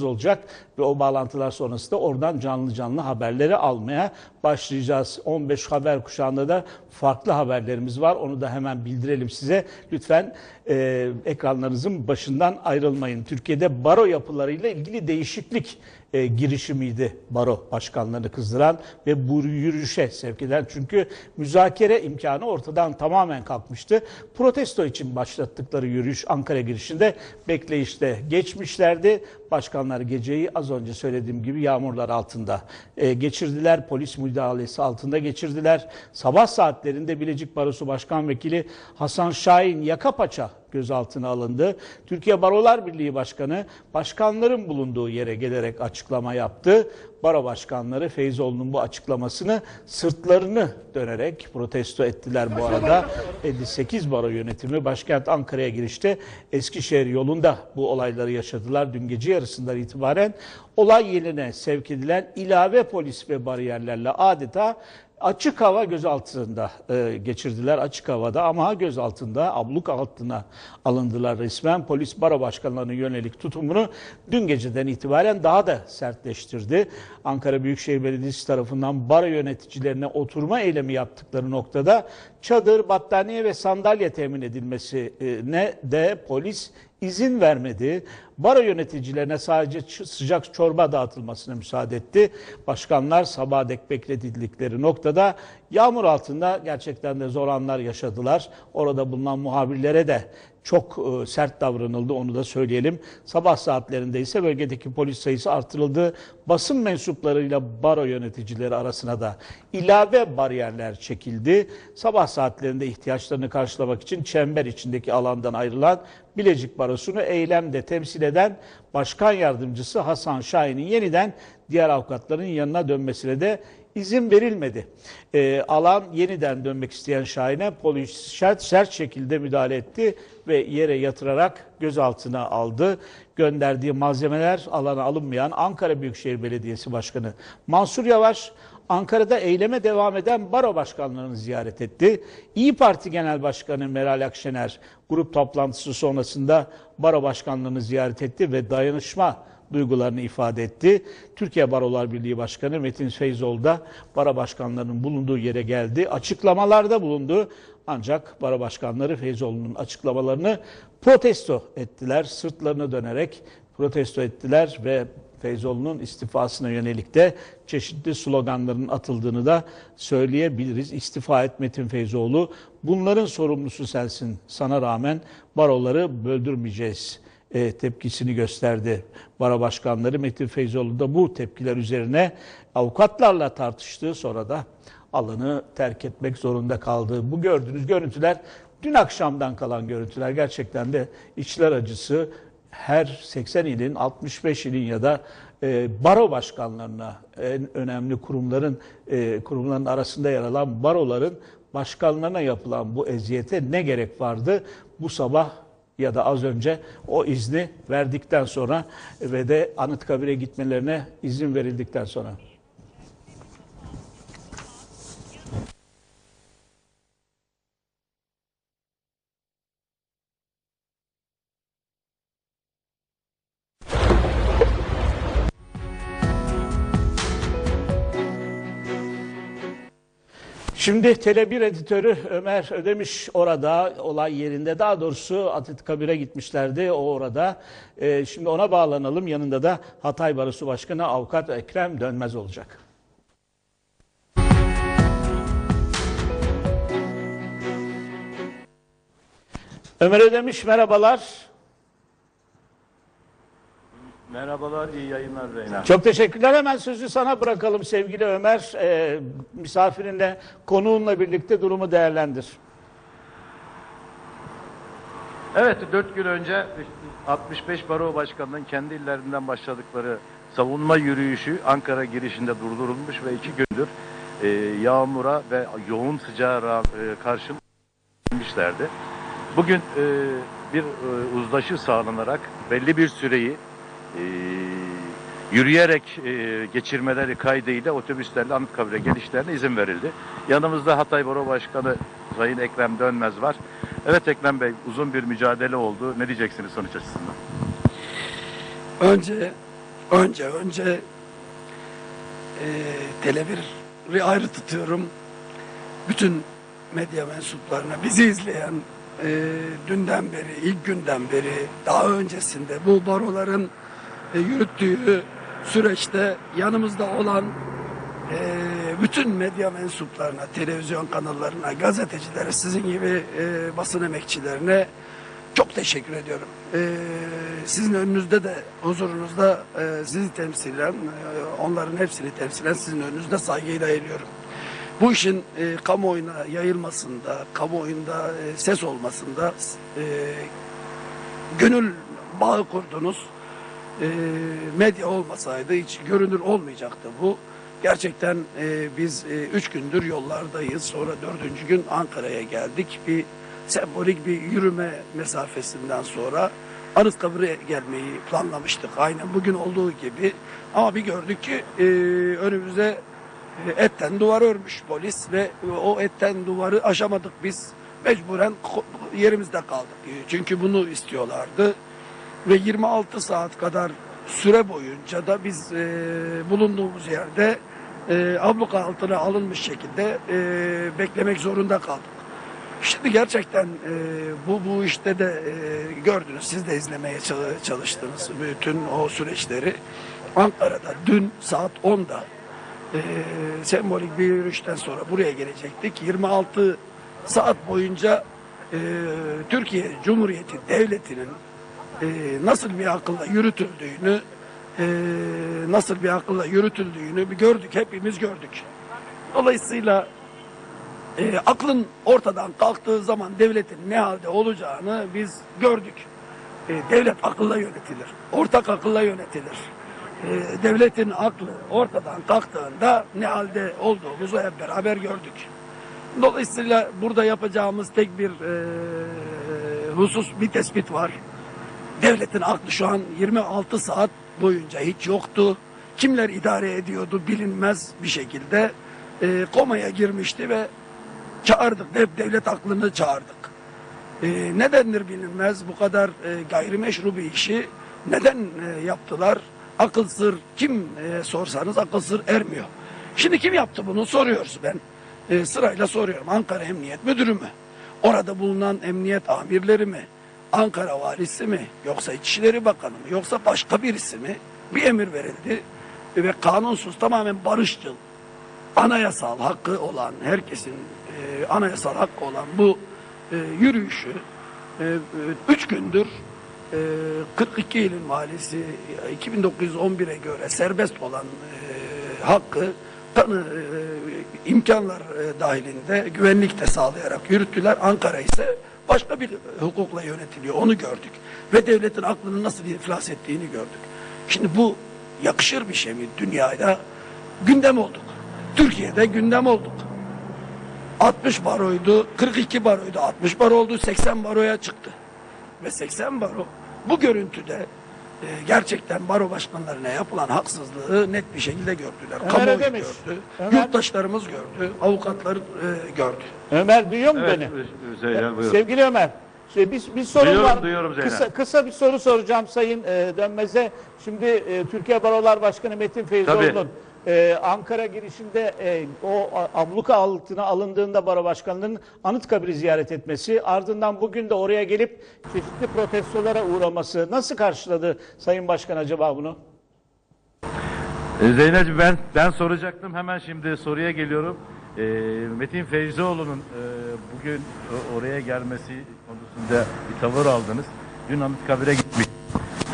bağlantımız olacak ve o bağlantılar sonrasında oradan canlı canlı haberleri almaya başlayacağız. 15 haber kuşağında da farklı haberlerimiz var. Onu da hemen bildirelim size. Lütfen e, ekranlarınızın başından ayrılmayın. Türkiye'de baro yapılarıyla ilgili değişiklik e, girişimiydi baro başkanlarını kızdıran ve bu yürüyüşe sevk eden. Çünkü müzakere imkanı ortadan tamamen kalkmıştı. Protesto için başlattıkları yürüyüş Ankara girişinde bekleyişte geçmişlerdi. Başkanlar geceyi az önce söylediğim gibi yağmurlar altında e, geçirdiler. Polis müdahalesi altında geçirdiler. Sabah saatlerinde Bilecik Barosu Başkan Vekili Hasan Şahin Yakapaça gözaltına alındı. Türkiye Barolar Birliği Başkanı başkanların bulunduğu yere gelerek açıklama yaptı. Baro başkanları Feyzoğlu'nun bu açıklamasını sırtlarını dönerek protesto ettiler bu arada. 58 baro yönetimi başkent Ankara'ya girişte Eskişehir yolunda bu olayları yaşadılar. Dün gece yarısından itibaren olay yerine sevk edilen ilave polis ve bariyerlerle adeta açık hava gözaltında e, geçirdiler açık havada ama gözaltında abluk altına alındılar resmen. Polis baro başkanlarına yönelik tutumunu dün geceden itibaren daha da sertleştirdi. Ankara Büyükşehir Belediyesi tarafından baro yöneticilerine oturma eylemi yaptıkları noktada çadır, battaniye ve sandalye temin edilmesine de polis izin vermedi. Baro yöneticilerine sadece sıcak çorba dağıtılmasına müsaade etti. Başkanlar sabaha dek bekledikleri noktada yağmur altında gerçekten de zor anlar yaşadılar. Orada bulunan muhabirlere de çok e, sert davranıldı onu da söyleyelim. Sabah saatlerinde ise bölgedeki polis sayısı artırıldı. Basın mensuplarıyla baro yöneticileri arasına da ilave bariyerler çekildi. Sabah saatlerinde ihtiyaçlarını karşılamak için çember içindeki alandan ayrılan Bilecik Barosu'nu eylemde temsil eden Başkan Yardımcısı Hasan Şahin'in yeniden diğer avukatların yanına dönmesine de izin verilmedi. Ee, alan yeniden dönmek isteyen Şahin'e polis sert, sert şekilde müdahale etti ve yere yatırarak gözaltına aldı. Gönderdiği malzemeler alana alınmayan Ankara Büyükşehir Belediyesi Başkanı Mansur Yavaş Ankara'da eyleme devam eden baro başkanlarını ziyaret etti. İyi Parti Genel Başkanı Meral Akşener grup toplantısı sonrasında baro başkanlarını ziyaret etti ve dayanışma duygularını ifade etti. Türkiye Barolar Birliği Başkanı Metin Feyzoğlu da baro başkanlarının bulunduğu yere geldi. Açıklamalarda bulundu. Ancak baro başkanları Feyzoğlu'nun açıklamalarını protesto ettiler. Sırtlarını dönerek protesto ettiler ve Feyzoğlu'nun istifasına yönelik de çeşitli sloganların atıldığını da söyleyebiliriz. İstifa et Metin Feyzoğlu. Bunların sorumlusu sensin. Sana rağmen baroları böldürmeyeceğiz e, tepkisini gösterdi. Baro başkanları Metin Feyzoğlu da bu tepkiler üzerine avukatlarla tartıştı. Sonra da alanı terk etmek zorunda kaldı. Bu gördüğünüz görüntüler dün akşamdan kalan görüntüler. Gerçekten de içler acısı her 80 ilin 65 ilin ya da e, baro başkanlarına en önemli kurumların e, kurumların arasında yer alan baroların başkanlarına yapılan bu eziyete ne gerek vardı? Bu sabah ya da az önce o izni verdikten sonra ve de Anıtkabir'e gitmelerine izin verildikten sonra. Şimdi Tele1 editörü Ömer Ödemiş orada olay yerinde daha doğrusu Anıtkabir'e gitmişlerdi o orada. Ee, şimdi ona bağlanalım yanında da Hatay Barosu Başkanı Avukat Ekrem Dönmez olacak. Ömer Ödemiş merhabalar. Merhabalar, iyi yayınlar Reyna. Çok teşekkürler. Hemen sözü sana bırakalım sevgili Ömer. Ee, misafirinle, konuğunla birlikte durumu değerlendir. Evet, dört gün önce 65 baro başkanının kendi illerinden başladıkları savunma yürüyüşü Ankara girişinde durdurulmuş ve iki gündür e, yağmura ve yoğun sıcağa e, karşı gelmişlerdi. Bugün e, bir e, uzlaşı sağlanarak belli bir süreyi e, yürüyerek e, geçirmeleri kaydıyla otobüslerle Anıtkabir'e gelişlerine izin verildi. Yanımızda Hatay Baro Başkanı Sayın Ekrem Dönmez var. Evet Ekrem Bey uzun bir mücadele oldu. Ne diyeceksiniz sonuç açısından? Önce önce önce e, Tele1'i ayrı tutuyorum. Bütün medya mensuplarına bizi izleyen e, dünden beri, ilk günden beri, daha öncesinde bu baroların yürüttüğü süreçte yanımızda olan e, bütün medya mensuplarına, televizyon kanallarına, gazetecilere, sizin gibi e, basın emekçilerine çok teşekkür ediyorum. E, sizin önünüzde de, huzurunuzda e, sizi temsilen, e, onların hepsini temsilen sizin önünüzde saygıyla eğiliyorum. Bu işin e, kamuoyuna yayılmasında, kamuoyunda e, ses olmasında e, gönül bağı kurdunuz. E, medya olmasaydı hiç görünür olmayacaktı bu. Gerçekten e, biz e, üç gündür yollardayız. Sonra dördüncü gün Ankara'ya geldik. Bir sembolik bir yürüme mesafesinden sonra Anıtkabir'e gelmeyi planlamıştık. Aynen bugün olduğu gibi. Ama bir gördük ki e, önümüze e, etten duvar örmüş polis ve o etten duvarı aşamadık biz. Mecburen yerimizde kaldık. E, Çünkü bunu istiyorlardı. Ve 26 saat kadar süre boyunca da biz e, bulunduğumuz yerde e, abluka altına alınmış şekilde e, beklemek zorunda kaldık. Şimdi gerçekten e, bu bu işte de e, gördünüz, siz de izlemeye çal- çalıştınız bütün o süreçleri. Ankara'da dün saat 10'da e, sembolik bir yürüyüşten sonra buraya gelecektik. 26 saat boyunca e, Türkiye Cumhuriyeti Devleti'nin e, nasıl bir akılla yürütüldüğünü e, nasıl bir akılla yürütüldüğünü gördük, hepimiz gördük. Dolayısıyla e, aklın ortadan kalktığı zaman devletin ne halde olacağını biz gördük. Devlet akılla yönetilir. Ortak akılla yönetilir. Devletin aklı ortadan kalktığında ne halde olduğumuzu hep beraber gördük. Dolayısıyla burada yapacağımız tek bir e, husus bir tespit var. Devletin aklı şu an 26 saat boyunca hiç yoktu. Kimler idare ediyordu bilinmez bir şekilde e, komaya girmişti ve çağırdık. Hep devlet aklını çağırdık. E, nedendir bilinmez bu kadar e, gayrimeşru bir işi neden e, yaptılar? Akıl sır kim e, sorsanız akıl sır ermiyor. Şimdi kim yaptı bunu soruyoruz ben. E, sırayla soruyorum. Ankara Emniyet Müdürü mü? Orada bulunan emniyet amirleri mi? Ankara valisi mi? Yoksa İçişleri Bakanı mı? Yoksa başka birisi mi? Bir emir verildi ve kanunsuz tamamen barışçıl anayasal hakkı olan herkesin e, anayasal hakkı olan bu e, yürüyüşü e, e, üç gündür e, 42 ilin valisi e, 2911'e göre serbest olan e, hakkı tanı e, imkanlar e, dahilinde güvenlik de sağlayarak yürüttüler. Ankara ise başka bir hukukla yönetiliyor. Onu gördük. Ve devletin aklının nasıl iflas ettiğini gördük. Şimdi bu yakışır bir şey mi dünyada? Gündem olduk. Türkiye'de gündem olduk. 60 baroydu, 42 baroydu, 60 baro oldu, 80 baroya çıktı. Ve 80 baro bu görüntüde e, gerçekten baro başkanlarına yapılan haksızlığı net bir şekilde gördüler. Ömer Kamuoyu Ödemiş. gördü, Ömer- yurttaşlarımız gördü, avukatlar e, gördü. Ömer duyuyor mu Evet, beni? Zeynel buyur. Sevgili Ömer, şey, bir, bir sorun Duyuyorum, var. duyuyorum Zeynep. Kısa, kısa bir soru soracağım Sayın e, Dönmez'e. Şimdi e, Türkiye Barolar Başkanı Metin Feyzoğlu'nun e, Ankara girişinde e, o abluka altına alındığında Baro Başkanlığı'nın Anıtkabir'i ziyaret etmesi, ardından bugün de oraya gelip çeşitli protestolara uğraması nasıl karşıladı Sayın Başkan acaba bunu? E, Zeynep'ciğim ben ben soracaktım hemen şimdi soruya geliyorum. E, Metin Feyzioğlu'nun e, bugün oraya gelmesi konusunda bir tavır aldınız. Dün Anıtkabir'e gitmiş.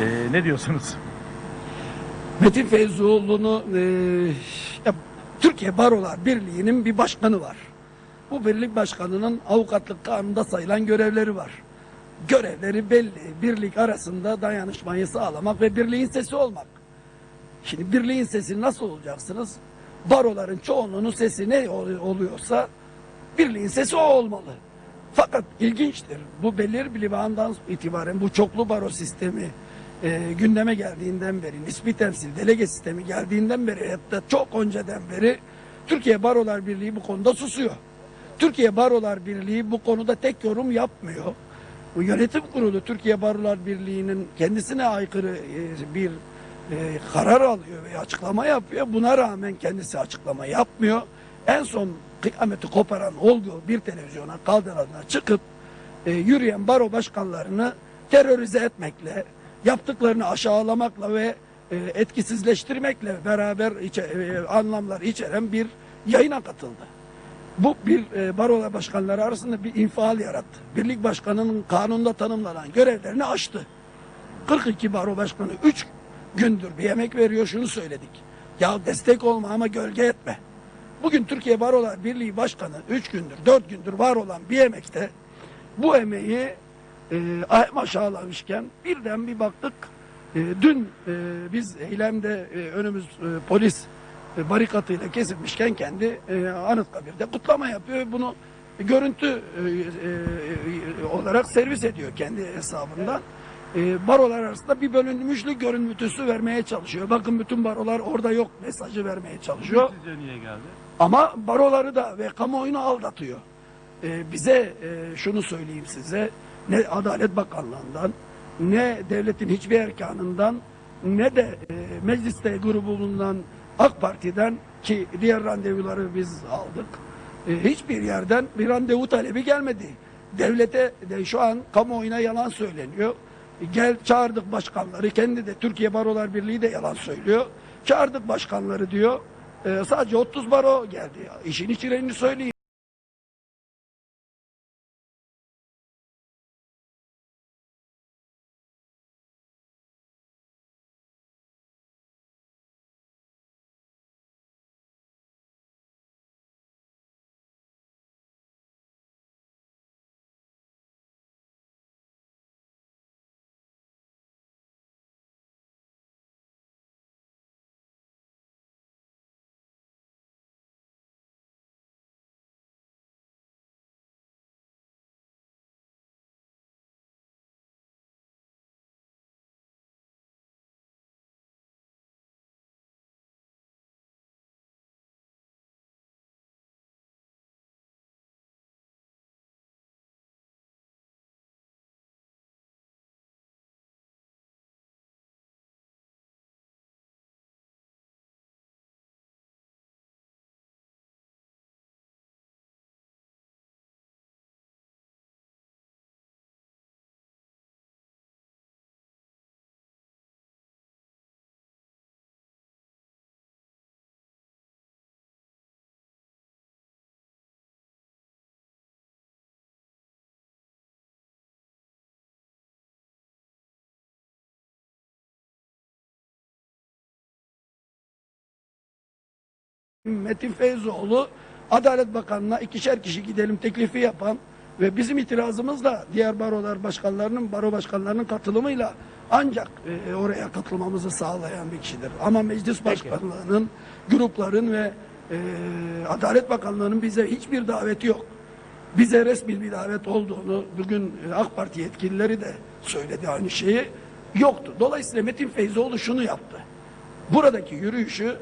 E, ne diyorsunuz? Metin Feyzoğlu'nu e, Türkiye Barolar Birliği'nin bir başkanı var. Bu birlik başkanının avukatlık kanunda sayılan görevleri var. Görevleri belli. Birlik arasında dayanışmayı sağlamak ve birliğin sesi olmak. Şimdi birliğin sesi nasıl olacaksınız? Baroların çoğunluğunun sesi ne ol- oluyorsa birliğin sesi o olmalı. Fakat ilginçtir. Bu belirli bir andan itibaren bu çoklu baro sistemi e, gündeme geldiğinden beri, nispi temsil, delege sistemi geldiğinden beri hatta çok önceden beri Türkiye Barolar Birliği bu konuda susuyor. Türkiye Barolar Birliği bu konuda tek yorum yapmıyor. Bu yönetim kurulu Türkiye Barolar Birliği'nin kendisine aykırı e, bir e, karar alıyor ve açıklama yapıyor. Buna rağmen kendisi açıklama yapmıyor. En son kıyameti koparan olduğu bir televizyona kaldırana çıkıp e, yürüyen baro başkanlarını terörize etmekle, yaptıklarını aşağılamakla ve e, etkisizleştirmekle beraber içe, e, anlamlar içeren bir yayına katıldı. Bu bir e, barolar başkanları arasında bir infial yarattı. Birlik başkanının kanunda tanımlanan görevlerini aştı. 42 baro başkanı 3 gündür bir yemek veriyor şunu söyledik. Ya destek olma ama gölge etme. Bugün Türkiye Barolar Birliği Başkanı 3 gündür 4 gündür var olan bir yemekte bu emeği e, hem aşağılamışken birden bir baktık e, dün e, biz eylemde e, önümüz e, polis e, barikatıyla kesilmişken kendi e, Anıtkabir'de kutlama yapıyor. Bunu görüntü e, e, olarak servis ediyor kendi hesabından. E, barolar arasında bir bölünmüşlük görüntüsü vermeye çalışıyor. Bakın bütün barolar orada yok mesajı vermeye çalışıyor. Sizce niye geldi? Ama baroları da ve kamuoyunu aldatıyor. Ee, bize e, şunu söyleyeyim size, ne Adalet Bakanlığı'ndan, ne devletin hiçbir erkanından, ne de e, mecliste grubundan AK Parti'den ki diğer randevuları biz aldık. E, hiçbir yerden bir randevu talebi gelmedi. Devlete de şu an kamuoyuna yalan söyleniyor. Gel çağırdık başkanları, kendi de Türkiye Barolar Birliği de yalan söylüyor. Çağırdık başkanları diyor. Ee, sadece 30 baro geldi. İşin içlerini söyleyeyim. Metin Feyzoğlu Adalet Bakanlığı'na ikişer kişi gidelim teklifi yapan ve bizim itirazımızla diğer barolar başkanlarının, baro başkanlarının katılımıyla ancak e, oraya katılmamızı sağlayan bir kişidir. Ama meclis başkanlığının, grupların ve e, Adalet Bakanlığı'nın bize hiçbir daveti yok. Bize resmi bir davet olduğunu bugün e, AK Parti yetkilileri de söyledi aynı şeyi. Yoktu. Dolayısıyla Metin Feyzoğlu şunu yaptı. Buradaki yürüyüşü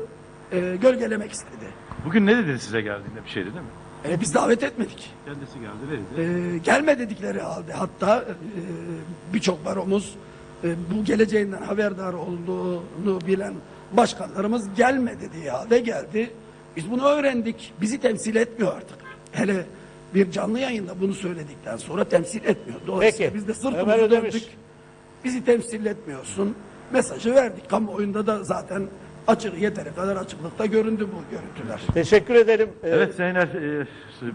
e, gölgelemek istedi. Bugün ne dedi size geldiğinde bir şey dedi mi? E, biz davet etmedik. Kendisi geldi ne dedi? E, gelme dedikleri halde hatta e, birçok baromuz e, bu geleceğinden haberdar olduğunu bilen başkanlarımız gelme dediği halde geldi. Biz bunu öğrendik. Bizi temsil etmiyor artık. Hele bir canlı yayında bunu söyledikten sonra temsil etmiyor. Dolayısıyla Peki. biz de sırtımızı döndük. Bizi temsil etmiyorsun. Mesajı verdik. Kamuoyunda da zaten açık yeteri kadar açıklıkta göründü bu görüntüler. Teşekkür ederim. Ee, Evet Sayın Er, e,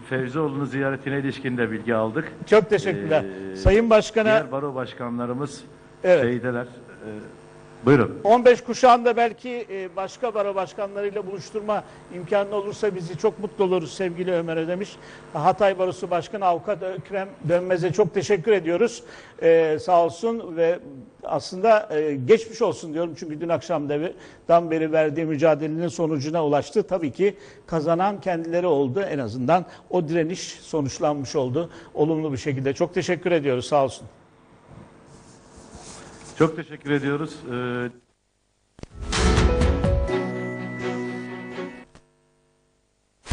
Fevzioğlu'nun ziyaretine ilişkin de bilgi aldık. Çok teşekkürler. Ee, Sayın Başkan'a Diğer baro başkanlarımız Evet. şeydeler. E, buyurun. 15 kuşağında belki e, başka baro başkanlarıyla buluşturma imkanı olursa bizi çok mutlu oluruz sevgili Ömer Ödemiş. Hatay Barosu Başkanı Avukat Ökrem Dönmez'e çok teşekkür ediyoruz. Ee, sağ olsun ve aslında e, geçmiş olsun diyorum çünkü dün akşamdan beri verdiği mücadelenin sonucuna ulaştı. Tabii ki kazanan kendileri oldu en azından o direniş sonuçlanmış oldu olumlu bir şekilde. Çok teşekkür ediyoruz sağ olsun. Çok teşekkür ediyoruz. Ee,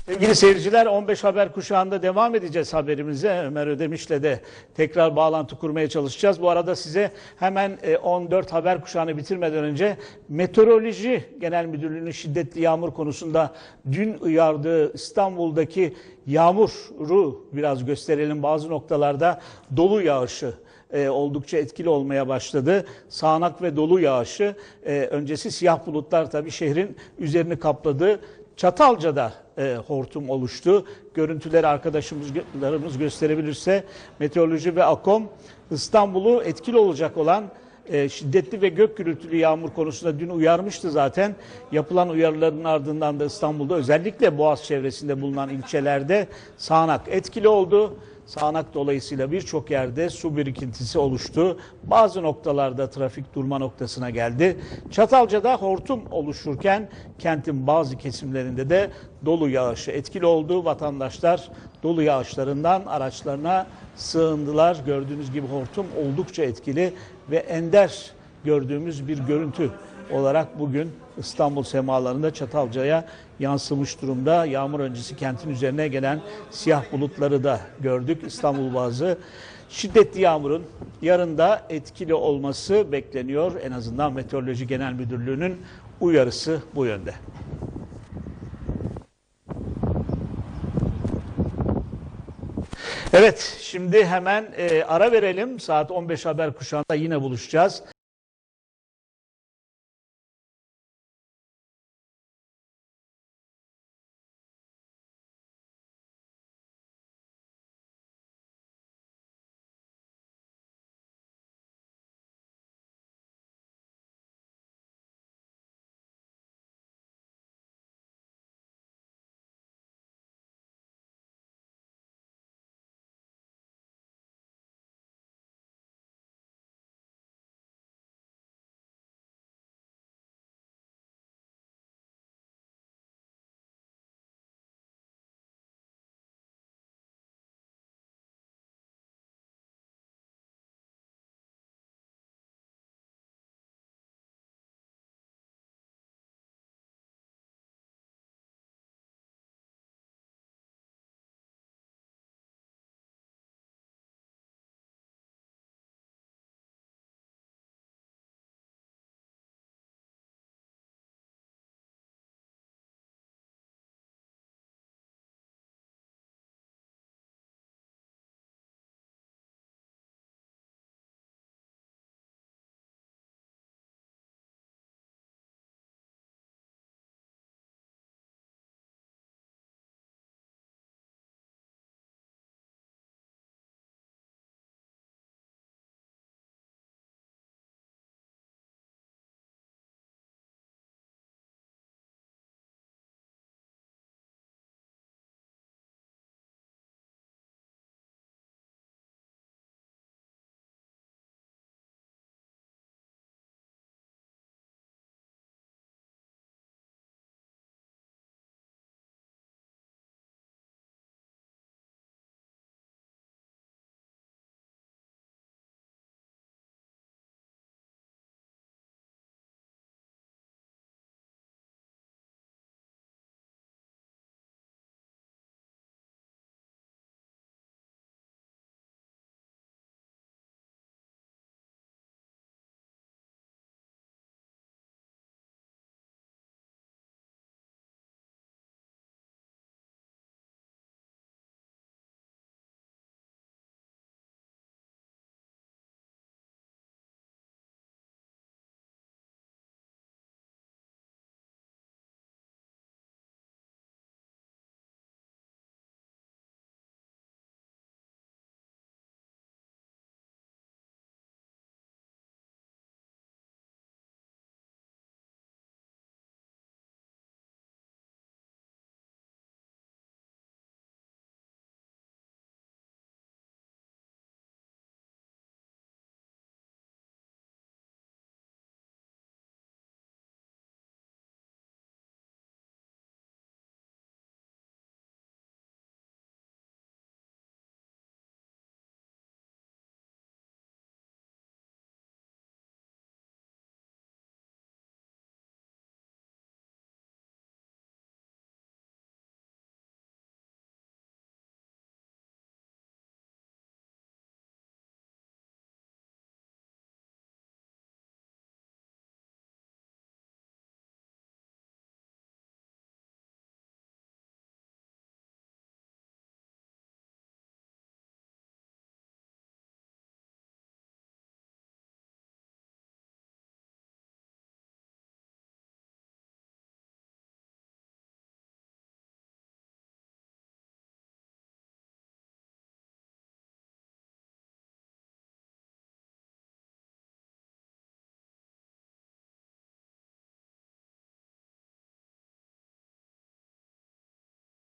Sevgili seyirciler 15 haber kuşağında devam edeceğiz haberimize. Ömer Ödemiş'le de tekrar bağlantı kurmaya çalışacağız. Bu arada size hemen e, 14 haber kuşağını bitirmeden önce Meteoroloji Genel Müdürlüğü'nün şiddetli yağmur konusunda dün uyardığı İstanbul'daki yağmuru biraz gösterelim. Bazı noktalarda dolu yağışı e, oldukça etkili olmaya başladı. Sağanak ve dolu yağışı e, öncesi siyah bulutlar tabii şehrin üzerini kapladı. Çatalca'da e, hortum oluştu. Görüntüleri arkadaşlarımız gösterebilirse Meteoroloji ve Akom İstanbul'u etkili olacak olan e, şiddetli ve gök gürültülü yağmur konusunda dün uyarmıştı zaten. Yapılan uyarıların ardından da İstanbul'da özellikle Boğaz çevresinde bulunan ilçelerde sağanak etkili oldu. Sağanak dolayısıyla birçok yerde su birikintisi oluştu. Bazı noktalarda trafik durma noktasına geldi. Çatalca'da hortum oluşurken kentin bazı kesimlerinde de dolu yağışı etkili oldu. Vatandaşlar dolu yağışlarından araçlarına sığındılar. Gördüğünüz gibi hortum oldukça etkili ve ender gördüğümüz bir görüntü olarak bugün İstanbul semalarında Çatalca'ya yansımış durumda. Yağmur öncesi kentin üzerine gelen siyah bulutları da gördük. İstanbul bazı şiddetli yağmurun yarın da etkili olması bekleniyor. En azından Meteoroloji Genel Müdürlüğü'nün uyarısı bu yönde. Evet, şimdi hemen e, ara verelim. Saat 15 haber kuşağında yine buluşacağız.